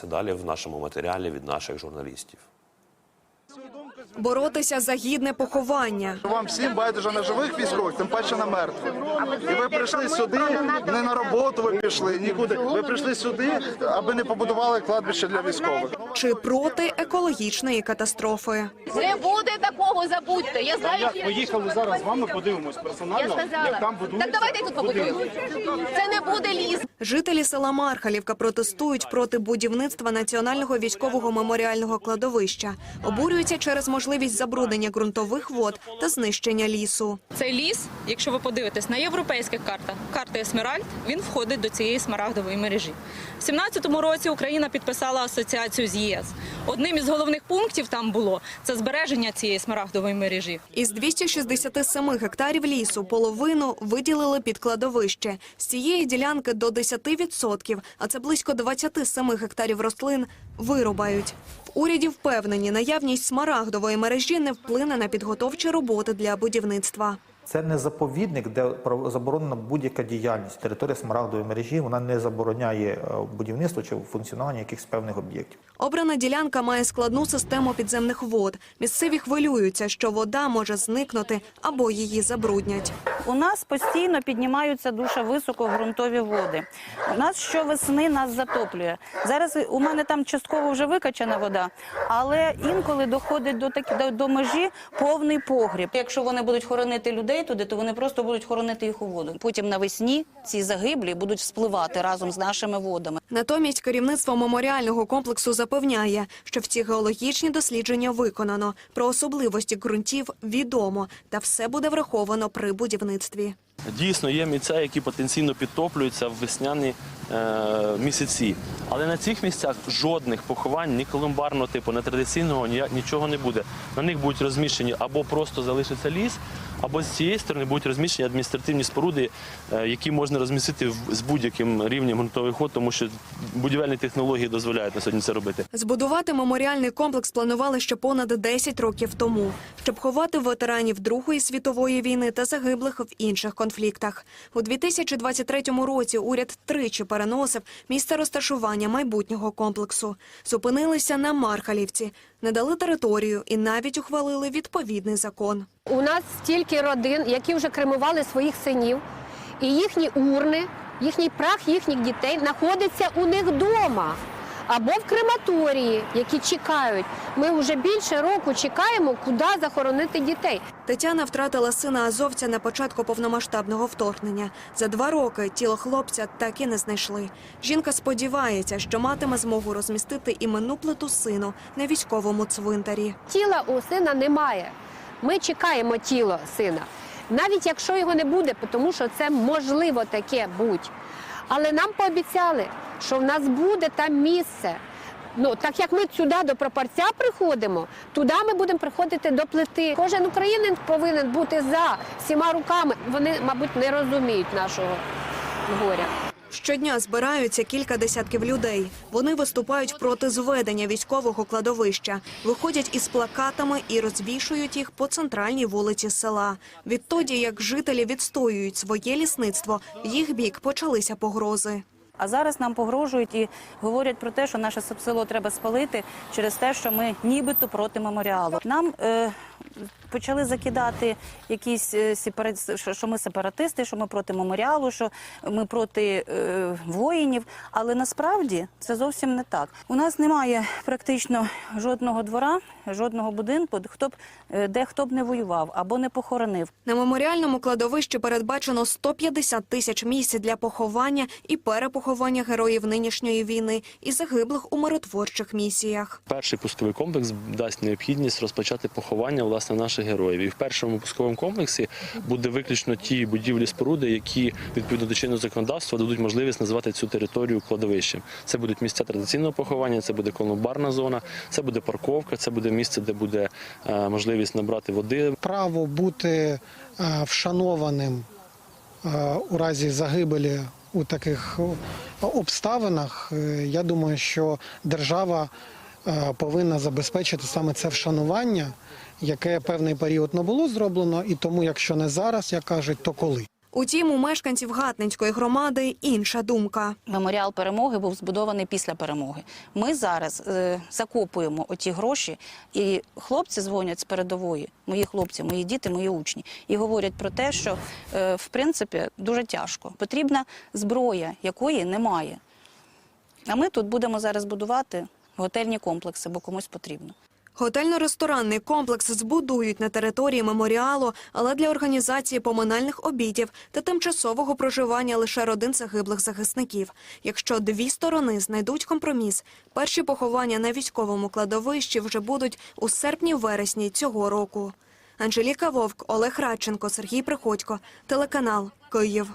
Це далі в нашому матеріалі від наших журналістів. Боротися за гідне поховання. Вам всім байдуже на живих військових, тим паче на мертвих. І ви прийшли сюди, не на роботу ви пішли, нікуди. Ви прийшли сюди, аби не побудували кладбище для військових. Чи проти екологічної катастрофи. Не буде такого, забудьте. Я знаю, Як поїхали зараз з вами, подивимось персонально, як там будується. Так давайте тут побудуємо. Це не буде ліс. Жителі села Мархалівка протестують проти будівництва національного військового меморіального кладовища. Обурюються через можливість забруднення ґрунтових вод та знищення лісу. Цей ліс, якщо ви подивитесь на європейських картах, карта Есмеральд, він входить до цієї смарагдової мережі. У 17-му році Україна підписала асоціацію з ЄС. Одним із головних пунктів там було це збереження цієї смарагдової мережі. Із 267 гектарів лісу половину виділили під кладовище. З цієї ділянки до 10%, а це близько 27 гектарів рослин, вирубають. В уряді впевнені, наявність смарагдової мережі не вплине на підготовчі роботи для будівництва. Це не заповідник, де про- заборонена будь-яка діяльність. Територія смарагдової мережі вона не забороняє е, будівництво чи функціонування якихось певних об'єктів. Обрана ділянка має складну систему підземних вод. Місцеві хвилюються, що вода може зникнути або її забруднять. У нас постійно піднімаються дуже високо ґрунтові води. У нас щовесни нас затоплює. Зараз у мене там частково вже викачана вода, але інколи доходить до такі до, до межі повний погріб. Якщо вони будуть хоронити людей туди, то вони просто будуть хоронити їх у воду. Потім навесні ці загиблі будуть вспливати разом з нашими водами. Натомість керівництво меморіального комплексу запевняє, що всі геологічні дослідження виконано, про особливості ґрунтів відомо, та все буде враховано при будівництві. Дійсно, є місця, які потенційно підтоплюються в весняні е, місяці. Але на цих місцях жодних поховань, ні колумбарного типу, ні традиційного, ні, нічого не буде. На них будуть розміщені або просто залишиться ліс, або з цієї сторони будуть розміщені адміністративні споруди, е, які можна розмістити з будь-яким рівнем ґрунтових вод, тому що будівельні технології дозволяють на сьогодні це робити. Збудувати меморіальний комплекс планували ще понад 10 років тому, щоб ховати ветеранів Другої світової війни та загиблих в інших конфліктах. У 2023 році уряд тричі переносив місце розташування майбутнього комплексу. Зупинилися на Мархалівці, не дали територію і навіть ухвалили відповідний закон. У нас стільки родин, які вже кремували своїх синів, і їхні урни, їхній прах їхніх дітей знаходиться у них вдома. Або в крематорії, які чекають. Ми вже більше року чекаємо, куди захоронити дітей. Тетяна втратила сина азовця на початку повномасштабного вторгнення. За два роки тіло хлопця так і не знайшли. Жінка сподівається, що матиме змогу розмістити іменну плиту сину на військовому цвинтарі. Тіла у сина немає. Ми чекаємо тіло сина. Навіть якщо його не буде, тому що це можливо таке будь. Але нам пообіцяли, що в нас буде там місце. Ну, так як ми сюди до прапорця приходимо, туди ми будемо приходити до плити. Кожен українець повинен бути за всіма руками. Вони, мабуть, не розуміють нашого горя. Щодня збираються кілька десятків людей. Вони виступають проти зведення військового кладовища, виходять із плакатами і розвішують їх по центральній вулиці села. Відтоді, як жителі відстоюють своє лісництво, їх бік почалися погрози. А зараз нам погрожують і говорять про те, що наше село треба спалити через те, що ми нібито проти меморіалу. Нам е, почали закидати якісь е, що- що ми сепаратисти, що ми проти меморіалу, що ми проти е, воїнів. Але насправді це зовсім не так. У нас немає практично жодного двора, жодного будинку, хто б е, де хто б не воював або не похоронив. На меморіальному кладовищі передбачено 150 тисяч місць для поховання і перепоховання героїв нинішньої війни і загиблих у миротворчих місіях. Перший пусковий комплекс дасть необхідність розпочати поховання власне наших героїв. І в першому пусковому комплексі буде виключно ті будівлі споруди, які відповідно до чинного законодавства дадуть можливість називати цю територію кладовищем. Це будуть місця традиційного поховання, це буде колумбарна зона, це буде парковка, це буде місце, де буде е, можливість набрати води. право бути е, вшанованим е, у разі загибелі у таких обставинах, я думаю, що держава повинна забезпечити саме це вшанування, яке певний період не було зроблено, і тому, якщо не зараз, як кажуть, то коли. Утім, у мешканців Гатненської громади інша думка. Меморіал перемоги був збудований після перемоги. Ми зараз е, закопуємо оті гроші, і хлопці дзвонять з передової, мої хлопці, мої діти, мої учні, і говорять про те, що е, в принципі дуже тяжко. Потрібна зброя, якої немає. А ми тут будемо зараз будувати готельні комплекси, бо комусь потрібно. Готельно-ресторанний комплекс збудують на території меморіалу, але для організації поминальних обідів та тимчасового проживання лише родин загиблих захисників. Якщо дві сторони знайдуть компроміс, перші поховання на військовому кладовищі вже будуть у серпні-вересні цього року. Анжеліка Вовк, Олег Радченко, Сергій Приходько, телеканал Київ.